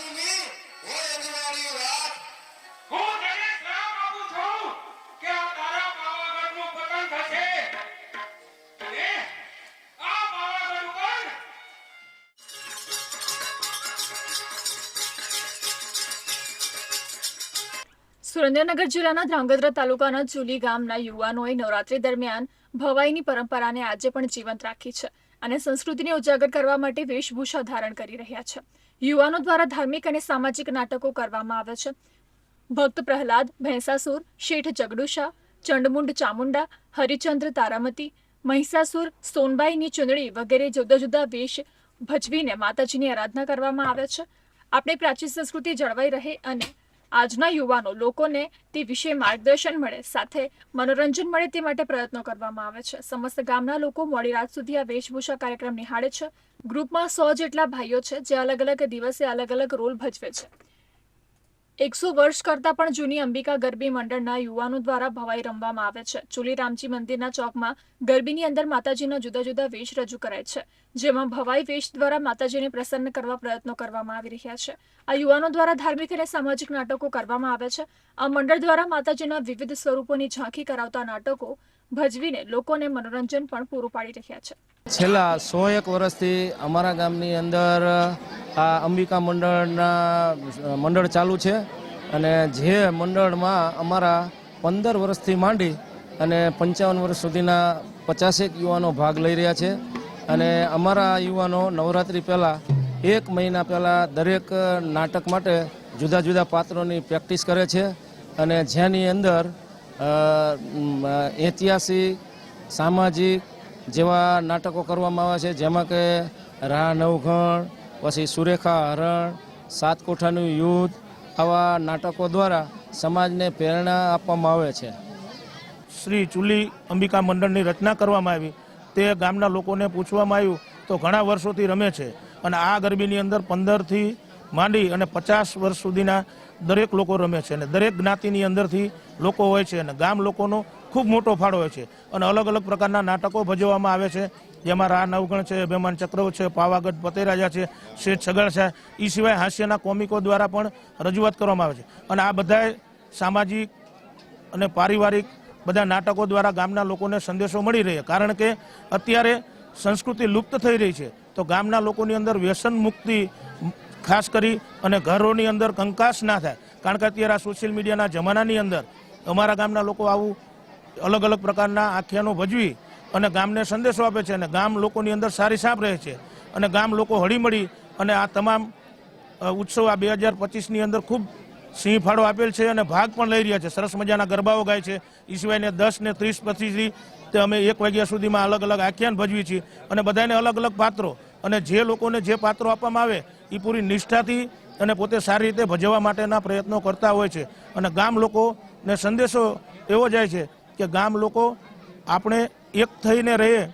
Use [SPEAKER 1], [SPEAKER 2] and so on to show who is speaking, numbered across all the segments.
[SPEAKER 1] કાનૂની હોય અજવાળી વાત
[SPEAKER 2] હું તને શ્રાપ આપું છું કે આ તારા પાવાગઢનું પતન થશે. અને આ પાવાગઢ ઉપર
[SPEAKER 3] સુરેન્દ્રનગર જિલ્લાના ધ્રાંગધ્રા તાલુકાના ચુલી ગામના યુવાનોએ નવરાત્રી દરમિયાન ભવાઈની પરંપરાને આજે પણ જીવંત રાખી છે અને સંસ્કૃતિને ઉજાગર કરવા માટે વેશભૂષા ધારણ કરી રહ્યા છે. યુવાનો દ્વારા ધાર્મિક અને સામાજિક નાટકો કરવામાં આવે છે. ભક્ત પ્રહલાદ ભેંસાસુર શેઠ જગડુશા, ચંડમુંડ ચામુંડા, હરિચંદ્ર તારામતી મહિષાસુર સોનબાઈની ચૂંદડી વગેરે જુદા જુદા વેશ ભજવીને માતાજીની આરાધના કરવામાં આવે છે. આપણી પ્રાચીન સંસ્કૃતિ જળવાઈ રહે અને આજના યુવાનો લોકોને તે વિશે માર્ગદર્શન મળે, સાથે મનોરંજન મળે તે માટે પ્રયત્નો કરવામાં આવે છે. સમસ્ત ગામના લોકો મોડી રાત સુધી આ વેશભૂષા કાર્યક્રમ નિહાળે છે. ગ્રુપમાં સો જેટલા ભાઈઓ છે, જે અલગ અલગ દિવસે અલગ અલગ રોલ ભજવે છે. એકસો વર્ષ કરતાં પણ જૂની અંબિકા ગરબી મંડળના યુવાનો દ્વારા ભવાઈ રમવામાં આવે છે. ચુલી રામજી મંદિરના ચોકમાં ગરબીની અંદર માતાજીના જુદા જુદા વેશ રજૂ કરાય છે, જેમાં ભવાઈ વેશ દ્વારા માતાજીને પ્રસન્ન કરવા પ્રયત્નો કરવામાં આવી રહ્યા છે. આ યુવાનો દ્વારા ધાર્મિક અને સામાજિક નાટકો કરવામાં આવે છે. આ મંડળ દ્વારા માતાજીના વિવિધ સ્વરૂપોની ઝાંખી કરાવતા નાટકો ભજવીને લોકોને મનોરંજન પણ પૂરું પાડી રહ્યા છે.
[SPEAKER 4] છેલ્લા સો એક વર્ષથી અમારા ગામની અંદર આ અંબિકા મંડળના મંડળ ચાલુ છે અને જે મંડળમાં અમારા પંદર વર્ષથી માંડી અને પંચાવન વર્ષ સુધીના પચાસેક યુવાનો ભાગ લઈ રહ્યા છે અને અમારા યુવાનો નવરાત્રિ પહેલાં એક મહિના પહેલાં દરેક નાટક માટે જુદા જુદા પાત્રોની પ્રેક્ટિસ કરે છે અને જેની અંદર ઐતિહાસિક, સામાજિક જેવા નાટકો કરવામાં આવે છે. જેમાં કે રાહ નવઘણ પછી સુરેખા હરણ સાત કોઠાનું યુદ્ધ, આવા નાટકો દ્વારા સમાજને પ્રેરણા આપવામાં આવે છે.
[SPEAKER 5] શ્રી ચુલી અંબિકા મંડળની રચના કરવામાં આવી. તે ગામના લોકોને પૂછવામાં આવ્યું, તો ઘણા વર્ષોથી રમે છે અને આ ગરબીની અંદર પંદરથી માંડી અને પચાસ વર્ષ સુધીના દરેક લોકો રમે છે અને દરેક જ્ઞાતિની અંદરથી લોકો હોય છે અને ગામ લોકોનો ખૂબ મોટો ફાળો હોય છે. અને અલગ અલગ પ્રકારના નાટકો ભજવવામાં આવે છે. જેમાં રા નવગણ છે, અભિમાન ચક્રવ છે, પાવાગઢ પતેરાજા છે, શેઠ છગડ છે. એ સિવાય હાસ્યના કોમિકો દ્વારા પણ રજૂઆત કરવામાં આવે છે. અને આ બધાય સામાજિક અને પારિવારિક બધા નાટકો દ્વારા ગામના લોકોને સંદેશો મળી રહે. કારણ કે અત્યારે સંસ્કૃતિ લુપ્ત થઈ રહી છે. તો ગામના લોકોની અંદર વ્યસન મુક્તિ ખાસ કરી અને ઘરોની અંદર કંકાસ ના થાય. કારણ કે અત્યારે આ સોશિયલ મીડિયાના જમાનાની અંદર અમારા ગામના લોકો આવું અલગ અલગ પ્રકારના આખ્યાનો ભજવી અને ગામને સંદેશો આપે છે અને ગામ લોકોની અંદર સારી સાપ રહે છે અને ગામ લોકો હળીમળી અને આ તમામ ઉત્સવ આ બે હજાર પચીસની અંદર ખૂબ સિંહ ફાળો આપેલ છે અને ભાગ પણ લઈ રહ્યા છે. સરસ મજાના ગરબાઓ ગાય છે. એ સિવાયને દસ ને ત્રીસ પચીસથી તે અમે એક વાગ્યા સુધીમાં અલગ અલગ આખ્યાન ભજવી છીએ અને બધાને અલગ અલગ પાત્રો અને જે લોકોને જે પાત્રો આપવામાં આવે એ પૂરી નિષ્ઠાથી અને પોતે સારી રીતે ભજવવા માટેના પ્રયત્નો કરતા હોય છે. અને ગામ લોકોને સંદેશો એવો જાય છે કે ગામ લોકો આપણે એક થઈને રહીએ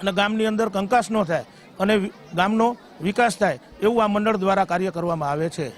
[SPEAKER 5] અને ગામની અંદર કંકાસ ન થાય અને ગામનો વિકાસ થાય એવું આ મંડળ દ્વારા કાર્ય કરવામાં આવે છે.